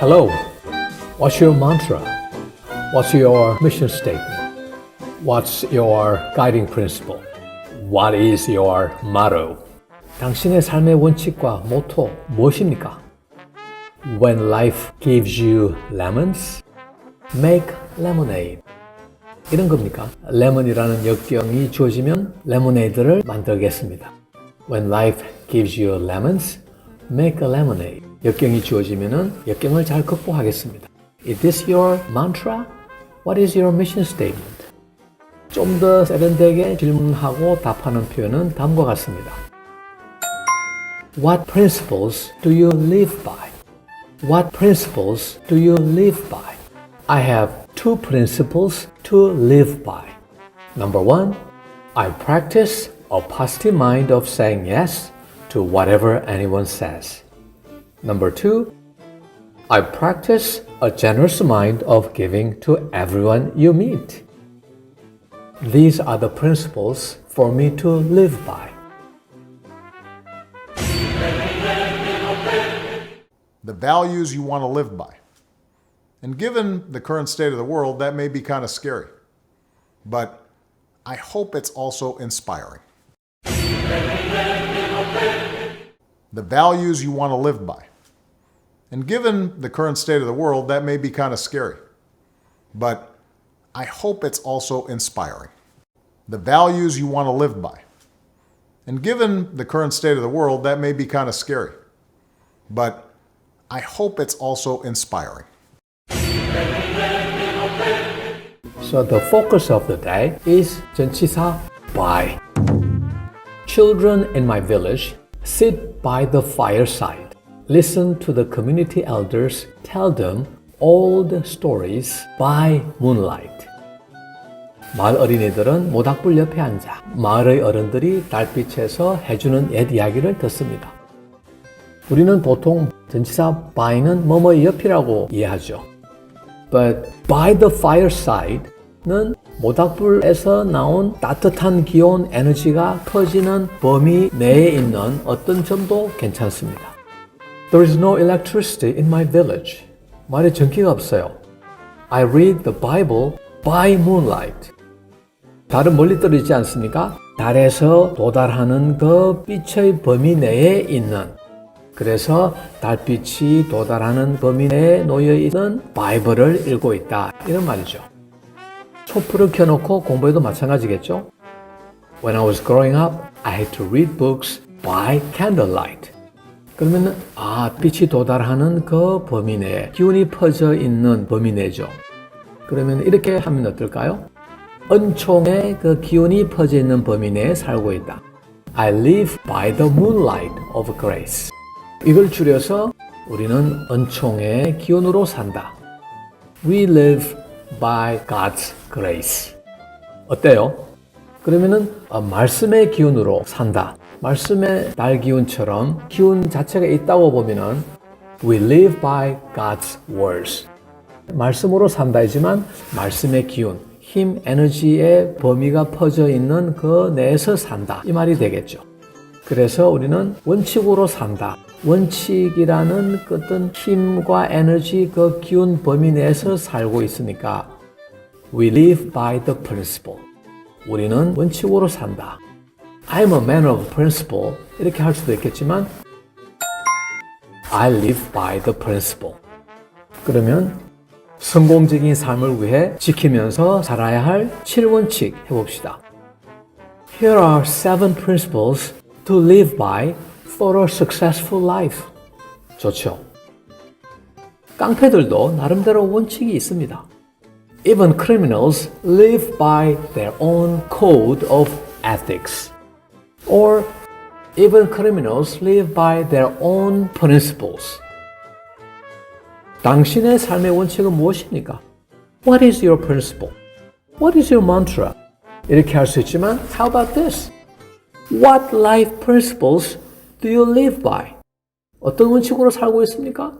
Hello. What's your mantra? What's your mission statement? What's your guiding principle? What is your motto? 당신의 삶의 원칙과 모토 무엇입니까? When life gives you lemons, make lemonade. 이런 겁니까? 레몬이라는 역경이 주어지면 레모네이드를 만들겠습니다. When life gives you lemons, make a lemonade. 역경이 주어지면은 역경을 잘 극복하겠습니다. Is this your mantra? What is your mission statement? 좀 더 세련되게 질문하고 답하는 표현은 다음과 같습니다. What principles do you live by? What principles do you live by? I have two principles to live by. Number one, I practice a positive mind of saying yes to whatever anyone says. Number two, I practice a generous mind of giving to everyone you meet. These are the principles for me to live by. the values you want to live by. And given the current state of the world, that may be kind of scary. But I hope it's also inspiring. The values you want to live by. And given the current state of the world, that may be kind of scary. But I hope it's also inspiring. The values you want to live by. And given the current state of the world, that may be kind of scary. But I hope it's also inspiring. So the focus of the day is Jenchisa Bai. Children in my village sit by the fireside listen to the community elders tell them old stories by moonlight. 마을 어린이들은 모닥불 옆에 앉아 마을의 어른들이 달빛에서 해주는 옛 이야기를 듣습니다. 우리는 보통 전치사 by는 뭐뭐의 옆이라고 이해하죠. But by the fireside는 모닥불에서 나온 따뜻한 기온 에너지가 퍼지는 범위 내에 있는 어떤 점도 괜찮습니다. There is no electricity in my village. 말에 전기가 없어요. I read the Bible by moonlight. 달은 멀리 떨어지지 않습니까? 달에서 도달하는 그 빛의 범위 내에 있는 그래서 달빛이 도달하는 범위 내에 놓여 있는 바이블을 읽고 있다. 이런 말이죠. 촛불을 켜놓고 공부해도 마찬가지겠죠? When I was growing up, I had to read books by candlelight. 그러면은 아 빛이 도달하는 그 범위 내에 기운이 퍼져 있는 범위 내죠. 그러면 이렇게 하면 어떨까요? 은총의 그 기운이 퍼져 있는 범위 내에 살고 있다. I live by the moonlight of grace. 이걸 줄여서 우리는 은총의 기운으로 산다. We live by God's grace. 어때요? 그러면은 어, 말씀의 기운으로 산다. 말씀의 날 기운처럼 기운 자체가 있다고 보면은 We live by God's words. 말씀으로 산다이지만 말씀의 기운, 힘, 에너지의 범위가 퍼져 있는 그 내에서 산다. 이 말이 되겠죠. 그래서 우리는 원칙으로 산다. 원칙이라는 그 어떤 힘과 에너지 그 기운 범위 내에서 살고 있으니까 we live by the principle. 우리는 원칙으로 산다. I'm a man of principle. 이렇게 할 수도 있겠지만 I live by the principle. 그러면 성공적인 삶을 위해 지키면서 살아야 할 7원칙 해봅시다. Here are seven principles to live by for a successful life. 좋죠. 깡패들도 나름대로 원칙이 있습니다. Even criminals live by their own code of ethics. Or even criminals live by their own principles. 당신의 삶의 원칙은 무엇입니까? What is your principle? What is your mantra? 이렇게 할 수 있지만 how about this? What life principles do you live by? 어떤 원칙으로 살고 있습니까?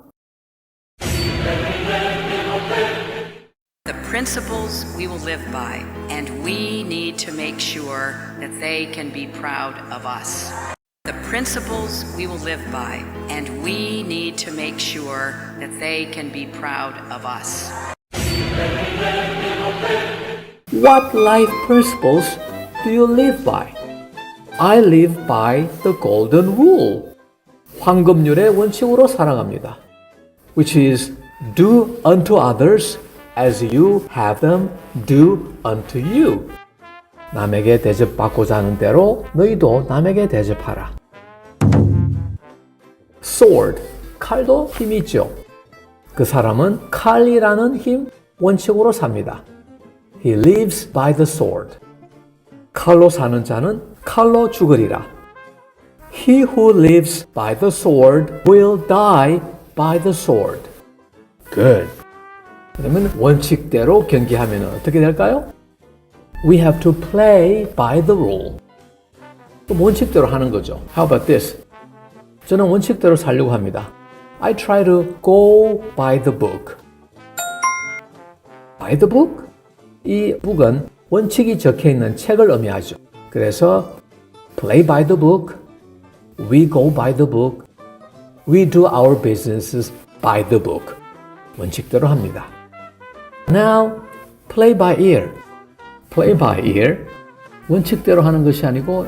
principles we will live by, and we need to make sure that they can be proud of us. the principles we will live by, and we need to make sure that they can be proud of us. What life principles do you live by? I live by the golden rule. 황금률의 원칙으로 살아갑니다. Which is do unto others as you have them do unto you. 남에게 대접받고자 하는 대로 너희도 남에게 대접하라. sword, 칼도 힘이 있죠. 그 사람은 칼이라는 힘 원칙으로 삽니다. He lives by the sword. 칼로 사는 자는 칼로 죽으리라. He who lives by the sword will die by the sword. Good. 그러면 원칙대로 경기하면 어떻게 될까요? We have to play by the rule. 원칙대로 하는 거죠. How about this? 저는 원칙대로 살려고 합니다. I try to go by the book. by the book? 이 book은 원칙이 적혀 있는 책을 의미하죠. 그래서 play by the book, we go by the book, we do our businesses by the book. 원칙대로 합니다. Now, play by ear. play by ear. 원칙대로 하는 것이 아니고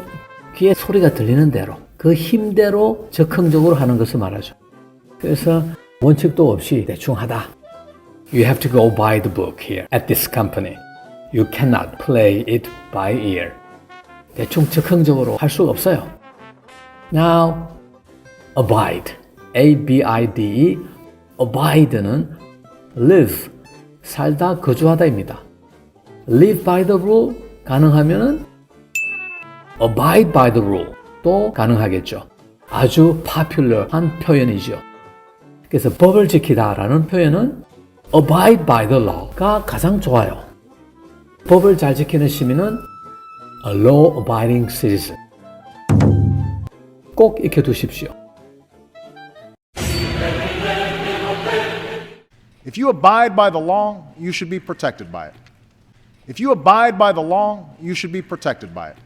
귀에 소리가 들리는 대로 그 힘대로 적극적으로 하는 것을 말하죠. 그래서 원칙도 없이 대충 하다. You have to go by the book here at this company. You cannot play it by ear. 대충 즉흥적으로 할 수가 없어요. Now, abide. A-B-I-D-E. abide는 live, 살다, 거주하다입니다. live by the rule 가능하면은 abide by the rule 또 가능하겠죠. 아주 파퓰러한 표현이죠. 그래서 법을 지키다라는 표현은 abide by the law가 가장 좋아요. 법을 잘 지키는 시민은 a law abiding citizen. 꼭 익혀두십시오. If you abide by the law, you should be protected by it. If you abide by the law, you should be protected by it.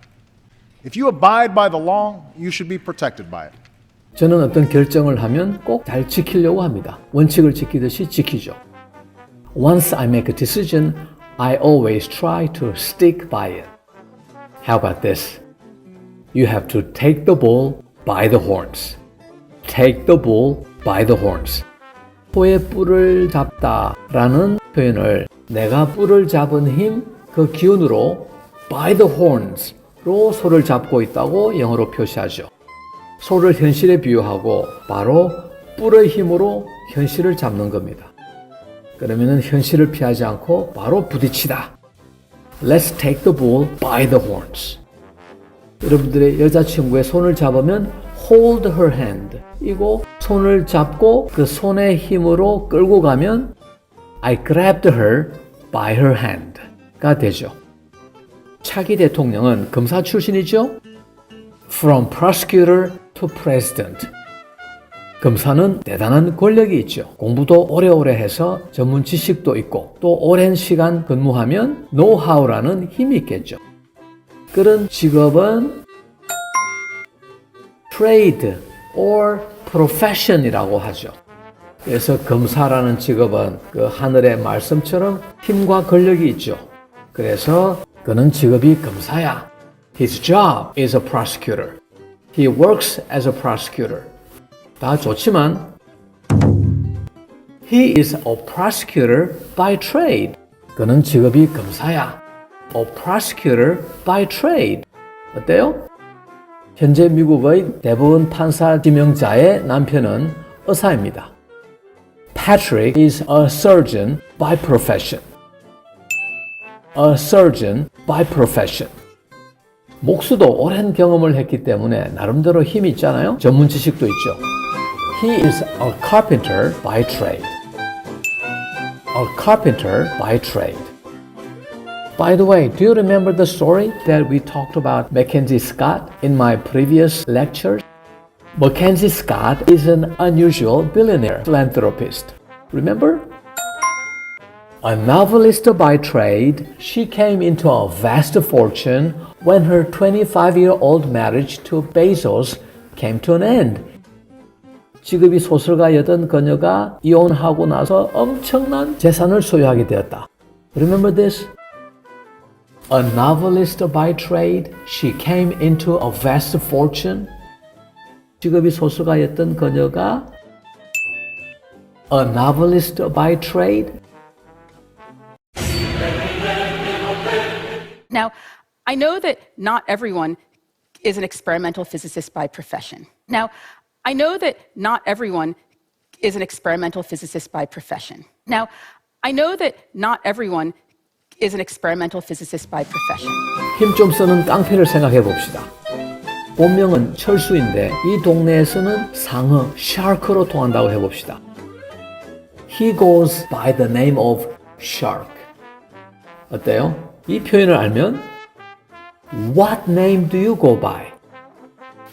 If you abide by the law, you should be protected by it. 저는 어떤 결정을 하면 꼭 잘 지키려고 합니다. 원칙을 지키듯이 지키죠. Once I make a decision, I always try to stick by it. How about this? You have to take the bull by the horns. Take the bull by the horns. 소의 뿔을 잡다 라는 표현을 내가 뿔을 잡은 힘, 그 기운으로 by the horns로 소를 잡고 있다고 영어로 표시하죠. 소를 현실에 비유하고 바로 뿔의 힘으로 현실을 잡는 겁니다. 그러면은 현실을 피하지 않고 바로 부딪히다. Let's take the bull by the horns. 여러분들의 여자친구의 손을 잡으면 hold her hand. 이고 손을 잡고 그 손의 힘으로 끌고 가면 I grabbed her by her hand. 가 되죠. 차기 대통령은 검사 출신이죠? From prosecutor to president. 검사는 대단한 권력이 있죠. 공부도 오래오래 해서 전문 지식도 있고 또 오랜 시간 근무하면 노하우라는 힘이 있겠죠. 그런 직업은 trade or profession이라고 하죠. 그래서 검사라는 직업은 그 하늘의 말씀처럼 힘과 권력이 있죠. 그래서 그는 직업이 검사야. His job is a prosecutor. He works as a prosecutor. 다 좋지만 He is a prosecutor by trade. 그는 직업이 검사야. A prosecutor by trade. 어때요? 현재 미국의 대법원 판사 지명자의 남편은 의사입니다. Patrick is a surgeon by profession. A surgeon by profession. 목수도 오랜 경험을 했기 때문에 나름대로 힘이 있잖아요. 전문 지식도 있죠. He is a carpenter by trade. A carpenter by trade. By the way, do you remember the story that we talked about Mackenzie Scott in my previous lectures? Mackenzie Scott is an unusual billionaire philanthropist. Remember? A novelist by trade, she came into a vast fortune when her 25 year old marriage to Bezos came to an end. 직업이 소설가였던 그녀가 이혼하고 나서 엄청난 재산을 소유하게 되었다. Remember this? A novelist by trade, she came into a vast fortune. 직업이 소설가였던 그녀가 a novelist by trade, Now, I know that not everyone is an experimental physicist by profession. Now, I know that not everyone is an experimental physicist by profession. Now, I know that not everyone is an experimental physicist by profession. 힘 좀 쓰는 깡패를 생각해 봅시다. 본명은 철수인데 이 동네에서는 상어 샤크로 통한다고 해 봅시다. He goes by the name of Shark. 어때요? 이 표현을 알면 What name do you go by?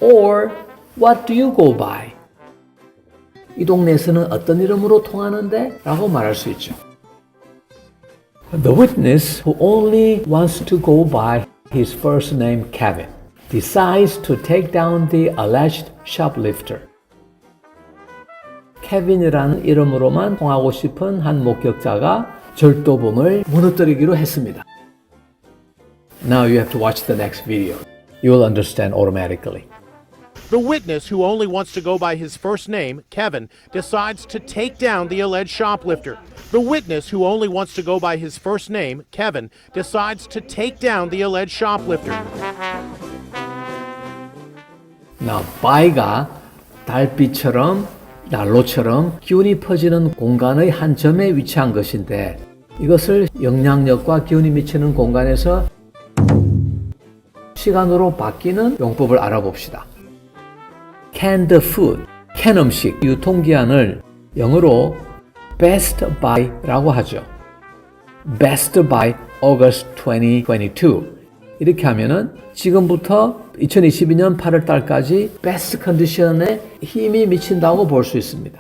Or What do you go by? 이 동네에서는 어떤 이름으로 통하는데? 라고 말할 수 있죠. The witness, who only wants to go by his first name Kevin, decides to take down the alleged shoplifter. 케빈이라는 이름으로만 통하고 싶은 한 목격자가 절도범을 무너뜨리기로 했습니다. Now you have to watch the next video. You will understand automatically. The witness, who only wants to go by his first name, Kevin, decides to take down the alleged shoplifter. The witness, who only wants to go by his first name, Kevin, decides to take down the alleged shoplifter. Now, by가 달빛처럼 난로처럼 기운이 퍼지는 공간의 한 점에 위치한 것인데 이것을 영향력과 기운이 미치는 공간에서 시간으로 바뀌는 용법을 알아봅시다. Canned food, 캔 음식, 유통기한을 영어로 best by라고 하죠. best by August 2022. 이렇게 하면은 지금부터 2022년 8월 달까지 베스트 컨디션에 힘이 미친다고 볼 수 있습니다.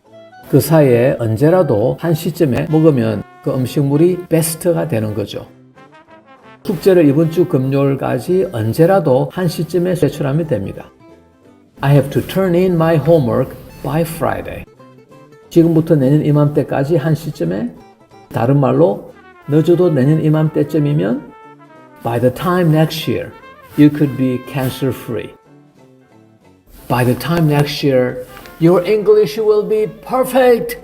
그 사이에 언제라도 한 시점에 먹으면 그 음식물이 베스트가 되는 거죠. 숙제를 이번 주 금요일까지 언제라도 한 시점에 제출하면 됩니다. I have to turn in my homework by Friday. 지금부터 내년 이맘때까지 한 시점에 다른 말로 늦어도 내년 이맘때쯤이면 by the time next year you could be cancer free. By the time next year your English will be perfect.